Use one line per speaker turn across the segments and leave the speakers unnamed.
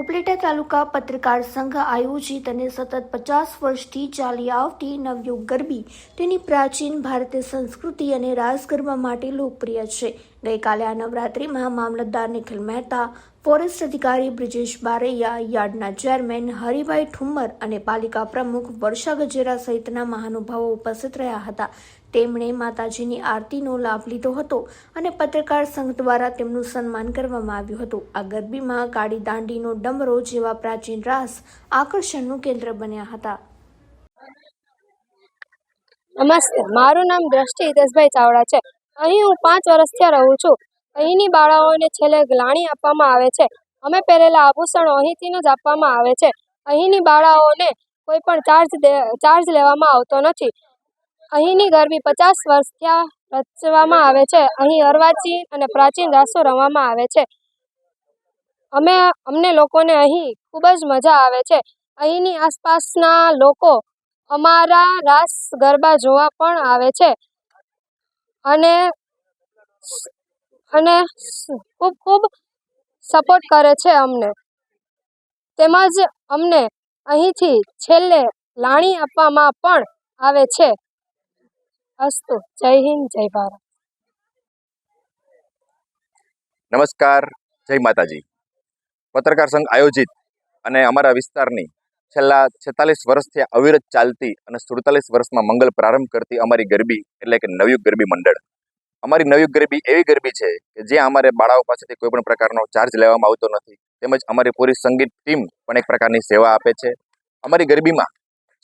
ઉપલેટા તાલુકા પત્રકાર સંઘ આયોજિત અને સતત પચાસ વર્ષથી ચાલી આવતી નવયુગ ગરબી તેની પ્રાચીન ભારતીય સંસ્કૃતિ અને રાસ ગરબા માટે લોકપ્રિય છે. ગઈકાલે આ નવરાત્રિમાં મામલતદાર નિખિલ મહેતા, ફોરેસ્ટ અધિકારી બ્રિજેશ બારૈયા, યાર્ડના ચેરમેન હરિભાઈ ઠુમ્મર અને પાલિકા પ્રમુખ વર્ષા ગજેરા સહિતના મહાનુભાવો ઉપસ્થિત રહ્યા હતા. તેમણે માતાજીની આરતીનો લાભ લીધો હતો અને પત્રકાર સંઘ દ્વારા તેમનું સન્માન કરવામાં આવ્યું હતું. આ ગરબીમાં કાળી દાંડીનો ડમરો જેવા પ્રાચીન રાસ આકર્ષણનું કેન્દ્ર બન્યા હતા.
નમસ્તે મારું નામ દ્રષ્ટિ હિતેશભાઈ ચાવડા છે. અહીં હું પાંચ વર્ષથી રહું છું. અહીંની બાળાઓને છેલ્લે ગ્લાણી આપવામાં આવે છે. અમે પહેરેલા આભૂષણો અહીંથી જ આપવામાં આવે છે. અહીંની બાળાઓને કોઈ પણ ચાર્જ ચાર્જ લેવામાં આવતો નથી. અહીંની ગરબી પચાસ વર્ષથી રચવામાં આવે છે. અહીં અર્વાચીન અને પ્રાચીન રાસો રમવામાં આવે છે. અમે, અમને લોકોને અહીં ખૂબ જ મજા આવે છે. અહીંની આસપાસના લોકો અમારા રાસ ગરબા જોવા પણ આવે છે. અને અને ખૂબ ખૂબ સપોર્ટ કરે છે અમને. તેમજ અમને અહીંથી છેલ્લે લાણી આપવામાં પણ આવે છે. અસ્તુ, જય હિન્દ, જય ભારત.
નમસ્કાર, જય માતાજી. પત્રકાર સંઘ આયોજિત અને અમારા વિસ્તારની છેલ્લા છેતાલીસ વર્ષથી અવિરત ચાલતી અને સુડતાલીસ વર્ષમાં મંગલ પ્રારંભ કરતી અમારી ગરબી એટલે કે નવયુગ ગરબી મંડળ. અમારી નવયુગ ગરબી એવી ગરબી છે કે જ્યાં અમારે બાળાઓ પાસેથી કોઈ પણ પ્રકારનો ચાર્જ લેવામાં આવતો નથી. તેમજ અમારી પૂરી સંગીત ટીમ પણ એક પ્રકારની સેવા આપે છે. અમારી ગરબીમાં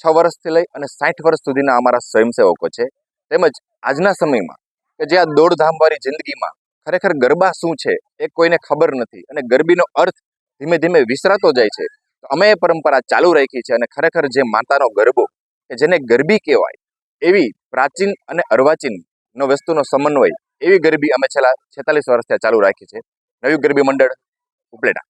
છ વર્ષથી લઈ અને સાઠ વર્ષ સુધીના અમારા સ્વયંસેવકો છે. તેમજ આજના સમયમાં કે જે આ દોડધામવાળી જિંદગીમાં ખરેખર ગરબા શું છે એ કોઈને ખબર નથી અને ગરબીનો અર્થ ધીમે ધીમે વિસરાતો જાય છે. અમે એ પરંપરા ચાલુ રાખી છે અને ખરેખર જે માતાનો ગરબો, કે જેને ગરબી કહેવાય, એવી પ્રાચીન અને અર્વાચીન નો વસ્તુનો સમન્વય એવી ગરબી અમે છેલ્લા છેતાલીસ વર્ષથી ચાલુ રાખી છે. નવી ગરબી મંડળ ઉપલેટા.